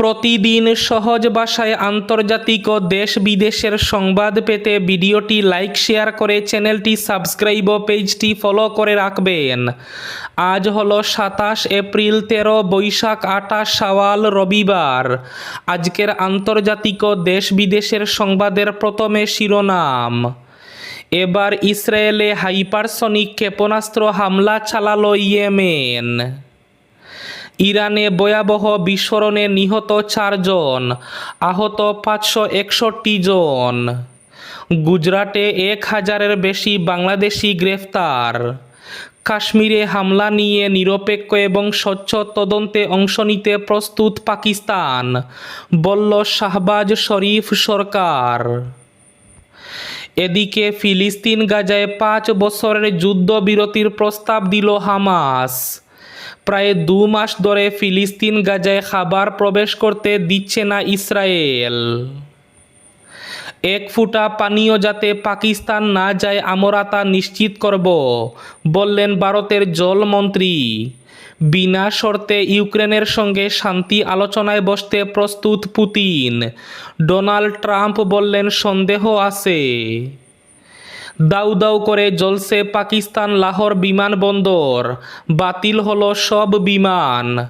প্রতিদিন সহজ ভাষায় আন্তর্জাতিক ও দেশ বিদেশের সংবাদ পেতে ভিডিওটি লাইক, শেয়ার করে চ্যানেলটি সাবস্ক্রাইব ও পেজটি ফলো করে রাখবেন। আজ হলো সাতাশ এপ্রিল, তেরো বৈশাখ আটাশ সাওয়াল রবিবার। আজকের আন্তর্জাতিক ও দেশ বিদেশের সংবাদের প্রথমে শিরোনাম। এবার ইসরায়েলে হাইপারসনিক ক্ষেপণাস্ত্র হামলা চালালো ইয়েমেন। ইরানে ভয়াবহ বিস্ফোরণে নিহত চারজন, আহত পাঁচশো একষট্টি জন। গুজরাটে এক হাজারের বেশি বাংলাদেশি গ্রেফতার। কাশ্মীরে হামলা নিয়ে নিরপেক্ষ এবং স্বচ্ছ তদন্তে অংশ নিতে প্রস্তুত পাকিস্তান, বলল শাহবাজ শরীফ সরকার। এদিকে ফিলিস্তিন গাজায় পাঁচ বছরের যুদ্ধবিরতির প্রস্তাব দিল হামাস। প্রায় দু মাস ধরে ফিলিস্তিন গাজায় খাবার প্রবেশ করতে দিচ্ছে না ইসরায়েল। এক ফুটা পানীয় যাতে পাকিস্তান না যায়, আমরা তা নিশ্চিত করব, বললেন ভারতের জলমন্ত্রী। বিনা শর্তে ইউক্রেনের সঙ্গে শান্তি আলোচনায় বসতে প্রস্তুত পুতিন, ডোনাল্ড ট্রাম্প বললেন সন্দেহ আছে। দাউ দাউ করে জ্বলছে পাকিস্তান লাহোর বিমানবন্দর বাতিল হলো সব বিমান।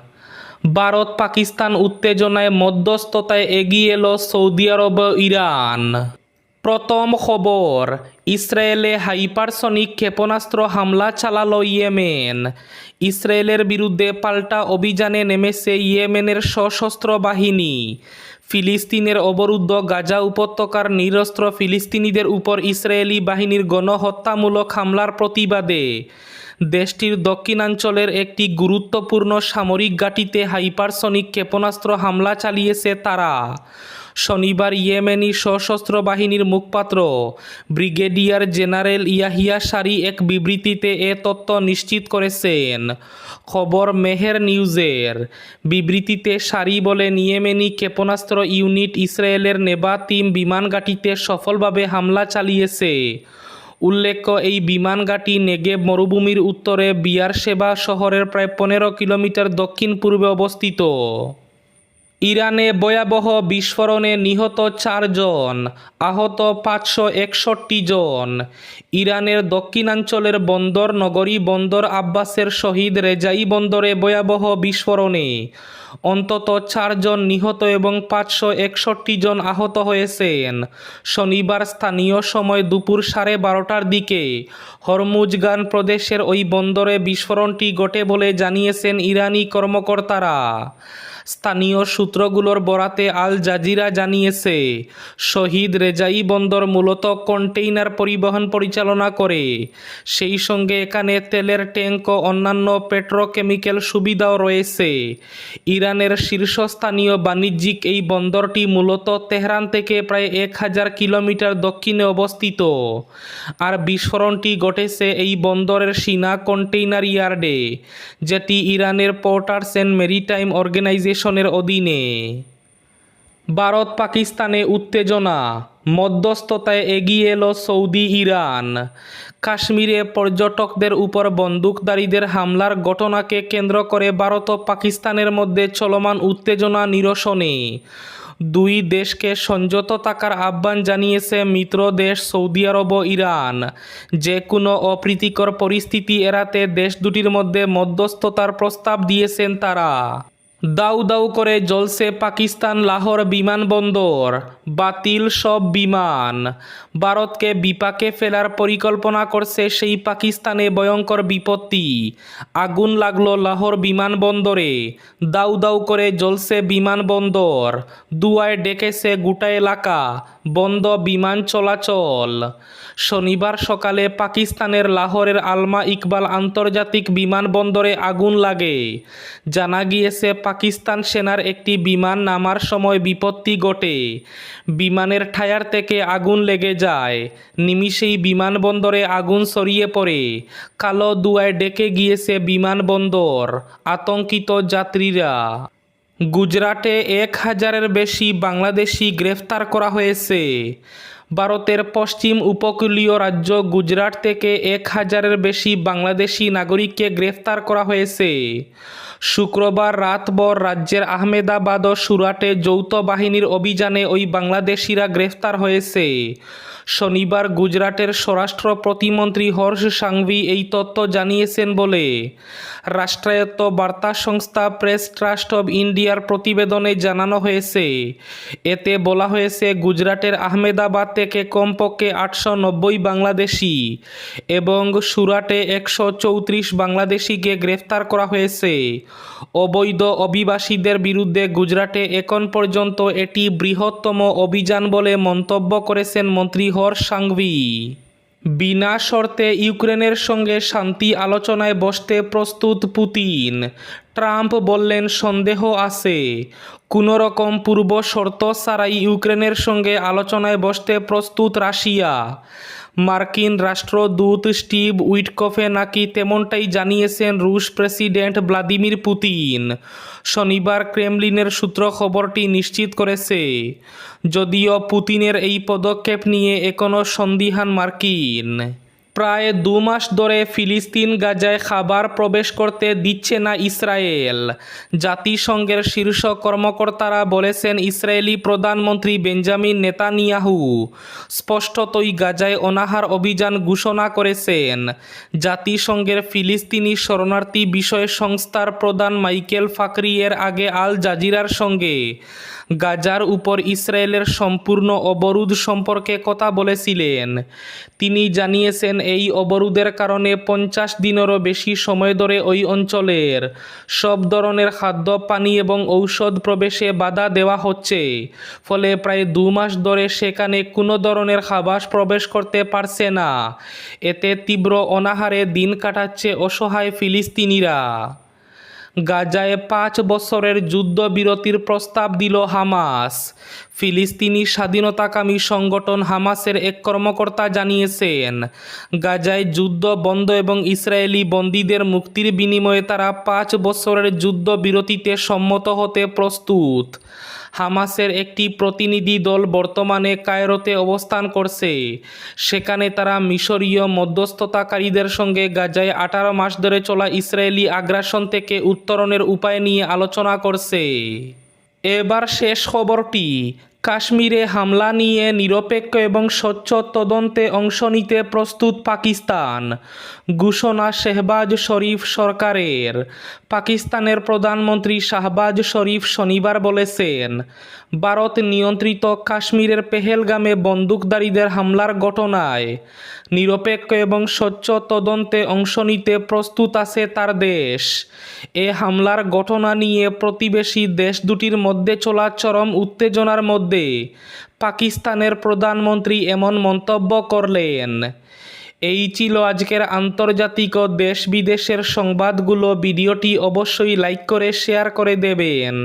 ভারত পাকিস্তান উত্তেজনায় মধ্যস্থতায় এগিয়ে এলো সৌদি আরব, ইরান। প্রথম খবর, ইসরায়েলে হাইপারসনিক ক্ষেপণাস্ত্র হামলা চালালো ইয়েমেন। ইসরায়েলের বিরুদ্ধে পাল্টা অভিযানে নেমেছে ইয়েমেনের সশস্ত্র বাহিনী। ফিলিস্তিনের অবরুদ্ধ গাজা উপত্যকার নিরস্ত্র ফিলিস্তিনিদের উপর ইসরায়েলি বাহিনীর গণহত্যামূলক হামলার প্রতিবাদে। দেশটির দক্ষিণাঞ্চলের একটি গুরুত্বপূর্ণ সামরিক ঘাঁটিতে হাইপারসনিক ক্ষেপণাস্ত্র হামলা চালিয়েছে তারা। শনিবার ইয়েমেনি সশস্ত্র বাহিনীর মুখপাত্র ব্রিগেডিয়ার জেনারেল ইয়াহিয়া সারি এক বিবৃতিতে এ তথ্য নিশ্চিত করেছেন। খবর মেহের নিউজের। বিবৃতিতে সারি বলেন, ইয়েমেনি ক্ষেপণাস্ত্র ইউনিট ইসরায়েলের নেবাতিম বিমান ঘাঁটিতে সফলভাবে হামলা চালিয়েছে। উল্লেখ্য, এই বিমানঘাঁটি নেগেব মরুভূমির উত্তরে বিয়ারশেবা শহরের প্রায় পনেরো কিলোমিটার দক্ষিণ পূর্বে অবস্থিত। ইরানে ভয়াবহ বিস্ফোরণে নিহত চারজন, আহত পাঁচশো একষট্টি জন। ইরানের দক্ষিণাঞ্চলের বন্দর নগরী বন্দর আব্বাসের শহীদ রেজাই বন্দরে ভয়াবহ বিস্ফোরণে। অন্তত চারজন নিহত এবং পাঁচশো একষট্টি জন আহত হয়েছেন। শনিবার স্থানীয় সময় দুপুর সাড়ে বারোটার দিকে হরমুজগান প্রদেশের ওই বন্দরে বিস্ফোরণটি ঘটে বলে জানিয়েছেন ইরানি কর্মকর্তারা। স্থানীয় সূত্রগুলোর বরাতে আল জাজিরা জানিয়েছে, শহীদ রেজাই বন্দর মূলত কন্টেইনার পরিবহন পরিচালনা করে। সেই সঙ্গে এখানে তেলের ট্যাঙ্ক ও অন্যান্য পেট্রোকেমিক্যাল সুবিধাও রয়েছে। ইরানের শীর্ষস্থানীয় বাণিজ্যিক এই বন্দরটি মূলত তেহরান থেকে প্রায় এক হাজার কিলোমিটার দক্ষিণে অবস্থিত। আর বিস্ফোরণটি ঘটেছে এই বন্দরের সিনা কন্টেইনার ইয়ার্ডে, যেটি ইরানের পোর্টার্স অ্যান্ড মেরিটাইম অর্গানাইজেশনের অধীনে। ভারত পাকিস্তানে উত্তেজনা, মধ্যস্থতায় এগিয়ে এলো সৌদি, ইরান। কাশ্মীরে পর্যটকদের উপর বন্দুকধারীদের হামলার ঘটনাকে কেন্দ্র করে ভারত ও পাকিস্তানের মধ্যে চলমান উত্তেজনা নিরসনে। দুই দেশকে সংযত থাকার আহ্বান জানিয়েছে মিত্র দেশ সৌদি আরব ও ইরান। যে কোনো অপ্রীতিকর পরিস্থিতি এড়াতে দেশ দুটির মধ্যে মধ্যস্থতার প্রস্তাব দিয়েছেন তারা। দাউ দাউ করে জলসে পাকিস্তান লাহোর বিমানবন্দর বাতিল সব বিমান। ভারতকে বিপাকে ফেলার পরিকল্পনা করছে সেই পাকিস্তানে ভয়ঙ্কর বিপত্তি। আগুন লাগল লাহোর বিমানবন্দরে দাউ দাউ করে জলসে বিমানবন্দর দুয়ায় ডেকেছে গোটা এলাকা। বন্ধ বিমান চলাচল। শনিবার সকালে পাকিস্তানের লাহোরের আলমা ইকবাল আন্তর্জাতিক বিমানবন্দরে আগুন লাগে। জানা গিয়েছে, পাকিস্তান সেনার একটি বিমান নামার সময় বিপত্তি ঘটে। বিমানের টায়ার থেকে আগুন লেগে যায়। নিমিষেই বিমানবন্দরে আগুন ছড়িয়ে পড়ে। কালো দুয়ায় ডেকে গিয়েছে বিমানবন্দর, আতঙ্কিত যাত্রীরা। গুজরাটে এক হাজারের বেশি বাংলাদেশি গ্রেফতার করা হয়েছে। ভারতের পশ্চিম উপকূলীয় রাজ্য গুজরাট থেকে এক হাজারের বেশি বাংলাদেশি নাগরিককে গ্রেফতার করা হয়েছে। শুক্রবার রাতভর রাজ্যের আহমেদাবাদ ও সুরাটে যৌথ বাহিনীর অভিযানে ওই বাংলাদেশিরা গ্রেফতার হয়েছে। শনিবার গুজরাটের স্বরাষ্ট্র প্রতিমন্ত্রী হর্ষ সাংভি এই তথ্য জানিয়েছেন বলে। রাষ্ট্রায়ত্ত বার্তা সংস্থা প্রেস ট্রাস্ট অব ইন্ডিয়ার প্রতিবেদনে জানানো হয়েছে। এতে বলা হয়েছে, গুজরাটের আহমেদাবাদ থেকে কমপক্ষে আটশো নব্বই বাংলাদেশি এবং সুরাটে একশো চৌত্রিশ বাংলাদেশিকে গ্রেফতার করা হয়েছে। অবৈধ অভিবাসীদের বিরুদ্ধে গুজরাটে এখন পর্যন্ত এটি বৃহত্তম অভিযান বলে মন্তব্য করেছেন মন্ত্রী হর সাংভি। বিনা শর্তে ইউক্রেনের সঙ্গে শান্তি আলোচনায় বসতে প্রস্তুত পুতিন। ট্রাম্প বললেন, সন্দেহ আছে। কোনো রকম পূর্ব শর্ত ছাড়াই ইউক্রেনের সঙ্গে আলোচনায় বসতে প্রস্তুত রাশিয়া। মার্কিন রাষ্ট্রদূত স্টিভ উইটকফে নাকি তেমনটাই জানিয়েছেন রুশ প্রেসিডেন্ট ভ্লাদিমির পুতিন। শনিবার ক্রেমলিনের সূত্র খবরটি নিশ্চিত করেছে। যদিও পুতিনের এই পদক্ষেপ নিয়ে এখনও সন্দিহান মার্কিন। প্রায় দু মাস ধরে ফিলিস্তিন গাজায় খাবার প্রবেশ করতে দিচ্ছে না ইসরায়েল। জাতিসংঘের শীর্ষ কর্মকর্তারা বলেছেন, ইসরায়েলি প্রধানমন্ত্রী বেঞ্জামিন নেতানিয়াহু স্পষ্টতই গাজায় অনাহার অভিযান ঘোষণা করেছেন। জাতিসংঘের ফিলিস্তিনি শরণার্থী বিষয় সংস্থার প্রধান মাইকেল ফাকরি এর আগে আল জাজিরার সঙ্গে গাজার উপর ইসরায়েলের সম্পূর্ণ অবরোধ সম্পর্কে কথা বলেছিলেন। তিনি জানিয়েছেন এই অবরোধের কারণে পঞ্চাশ দিনেরও বেশি সময় ধরে ওই অঞ্চলের সব ধরনের খাদ্য, পানি এবং ঔষধ প্রবেশে বাধা দেওয়া হচ্ছে। ফলে প্রায় দু মাস ধরে সেখানে কোনো ধরনের খাবাস প্রবেশ করতে পারছে না। এতে তীব্র অনাহারে দিন কাটাচ্ছে অসহায় ফিলিস্তিনিরা। গাজায় পাঁচ বছরের যুদ্ধবিরতির প্রস্তাব দিল হামাস। ফিলিস্তিনি স্বাধীনতাকামী সংগঠন হামাসের এক কর্মকর্তা জানিয়েছেন, গাজায় যুদ্ধ বন্ধ এবং ইসরায়েলি বন্দীদের মুক্তির বিনিময়ে তারা পাঁচ বছরের যুদ্ধবিরতিতে সম্মত হতে প্রস্তুত। হামাসের একটি প্রতিনিধি দল বর্তমানে কায়রোতে অবস্থান করছে। সেখানে তারা মিশরীয় মধ্যস্থতাকারীদের সঙ্গে গাজায় আঠারো মাস ধরে চলা ইসরায়েলি আগ্রাসন থেকে উত্তরণের উপায় নিয়ে আলোচনা করছে। এবার শেষ খবরটি কাশ্মীরে হামলা নিয়ে নিরপেক্ষ এবং স্বচ্ছ তদন্তে অংশ নিতে প্রস্তুত পাকিস্তান, ঘোষণা শেহবাজ শরীফ সরকারের। পাকিস্তানের প্রধানমন্ত্রী শাহবাজ শরীফ শনিবার বলেছেন, ভারত নিয়ন্ত্রিত কাশ্মীরের পেহেলগামে বন্দুকধারীদের হামলার ঘটনায় নিরপেক্ষ এবং স্বচ্ছ তদন্তে অংশ নিতে প্রস্তুত আছে তার দেশ। এ হামলার ঘটনা নিয়ে প্রতিবেশী দেশ দুটির মধ্যে চলা চরম উত্তেজনার মধ্যে পাকিস্তানের প্রধানমন্ত্রী এমন মন্তব্য করলেন, এই ছিল আজকের আন্তর্জাতিক ও দেশ বিদেশের সংবাদগুলো। ভিডিওটি অবশ্যই লাইক করে, শেয়ার করে দেবেন।